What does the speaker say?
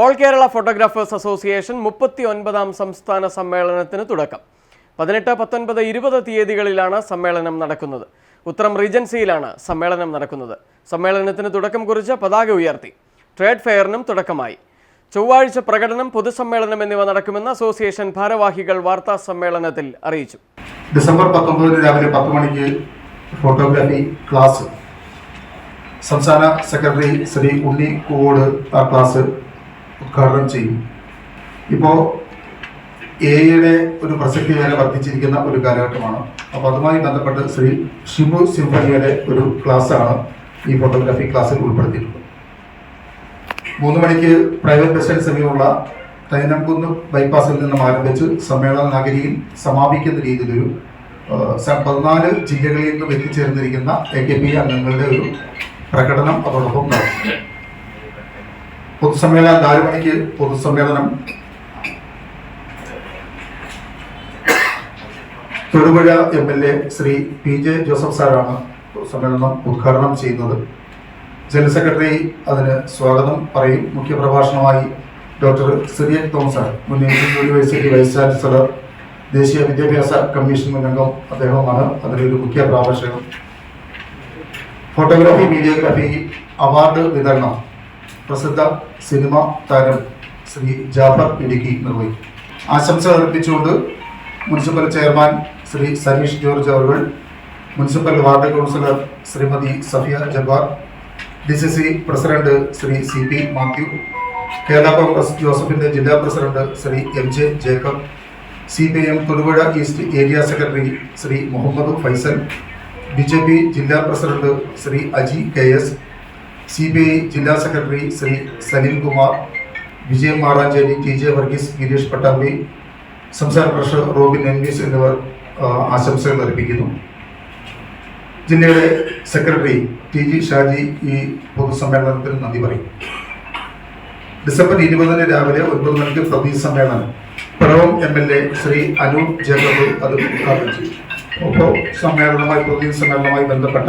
All Kerala photographers association മുപ്പത്തി ഒൻപതാം സംസ്ഥാന സമ്മേളനത്തിന് തുടക്കം. പതിനെട്ട് പത്തൊൻപത് ഇരുപത് തീയതികളിലാണ് സമ്മേളനം നടക്കുന്നത്. ഉത്തരം റീജൻസിയിലാണ് സമ്മേളനം നടക്കുന്നത്. സമ്മേളനത്തിന് തുടക്കം കുറിച്ച് പതാക ഉയർത്തി. ട്രേഡ് ഫെയറിനും തുടക്കമായി. ചൊവ്വാഴ്ച പ്രകടനം പൊതുസമ്മേളനം എന്നിവ നടക്കുമെന്ന് അസോസിയേഷൻ ഭാരവാഹികൾ വാർത്താ സമ്മേളനത്തിൽ അറിയിച്ചു. ഡിസംബർ പത്തൊമ്പതിന് രാവിലെ പത്ത് മണിക്ക് ഫോട്ടോഗ്രാഫി ക്ലാസ്. സംസ്ഥാന സെക്രട്ടറി ശ്രീ ഉണ്ണി കൂവോട് ആ ക്ലാസ് ഉദ്ഘാടനം ചെയ്യും. ഇപ്പോൾ എയുടെ ഒരു പ്രസക്തി വരെ വർദ്ധിച്ചിരിക്കുന്ന ഒരു കാലഘട്ടമാണ്. അപ്പോൾ അതുമായി ബന്ധപ്പെട്ട് ശ്രീ ഷിബു സിംഫണിയുടെ ഒരു ക്ലാസ്സാണ് ഈ ഫോട്ടോഗ്രാഫി ക്ലാസ്സിൽ ഉൾപ്പെടുത്തിയിട്ടുള്ളത്. മൂന്ന് മണിക്ക് പ്രൈവറ്റ് ബസ് സ്റ്റാൻഡ് സമീപമുള്ള തൈനംകുന്ന് ബൈപ്പാസിൽ നിന്നും ആരംഭിച്ച് സമ്മേളന നഗരിയിൽ സമാപിക്കുന്ന രീതിയിലൊരു പതിനാല് ജില്ലകളിൽ നിന്നും എത്തിച്ചേർന്നിരിക്കുന്ന എ കെ പി അംഗങ്ങളുടെ ഒരു പ്രകടനം അതോടൊപ്പം നടക്കും. പൊതുസമ്മേളനം നാല് പൊതുസമ്മേളനം. Thodupuzha M L A Shri P J Joseph സാറാണ് സമ്മേളനം ഉദ്ഘാടനം ചെയ്യുന്നത്. ജനറൽ സെക്രട്ടറി അതിന് സ്വാഗതം പറയും. മുഖ്യപ്രഭാഷണമായി ഡോക്ടർ സിറിയൻ തോമസ് മുൻ യൂണിവേഴ്സിറ്റി വൈസ് ചാൻസലർ ദേശീയ വിദ്യാഭ്യാസ കമ്മീഷൻ മുന്നംഗം അദ്ദേഹമാണ് അതിലൊരു മുഖ്യ പ്രാഭാഷകം ഫോട്ടോഗ്രാഫി മീഡിയോഗ്രാഫി അവാർഡ് വിതരണം പ്രസിദ്ധ സിനിമ താരം ശ്രീ ജാഫർ ഇടുക്കി നിർവഹിക്കും. ആശംസ അർപ്പിച്ചുകൊണ്ട് മുനിസിപ്പൽ ചെയർമാൻ ശ്രീ സനീഷ് ജോർജ് അവർ municipal ward councillor Shrimati Safiya Jabbar D C C president Shri C P Mathew Kerala Congress ജോസഫിന്റെ ജില്ലാ president Shri M J Jacob C P M Thodupuzha east area secretary Shri Muhammad Faisal B J P ജില്ലാ president Shri Aji K S C B I ജില്ലാ secretary Shri Saleem Kumar Vijayan Maranchery T J Varghese Girish Pattambi സംസ്ഥാന treasurer Robin എൻവിസ് എന്നിവർ ആശംസകൾ അർപ്പിക്കുന്നു. ജില്ലയുടെ secretary T G Shaji ഈ പൊതുസമ്മേളനത്തിൽ നന്ദി പറയും. ഡിസംബർ ഇരുപതിന് രാവിലെ ഒൻപത് മണിക്ക് പ്രതി സമ്മേളനം. Piravom M L A Shri Anoop Jacob അത് ഉദ്ഘാടനം ചെയ്യും. അപ്പോൾ സമ്മേളനവുമായി പ്രതി സമ്മേളനവുമായി ബന്ധപ്പെട്ട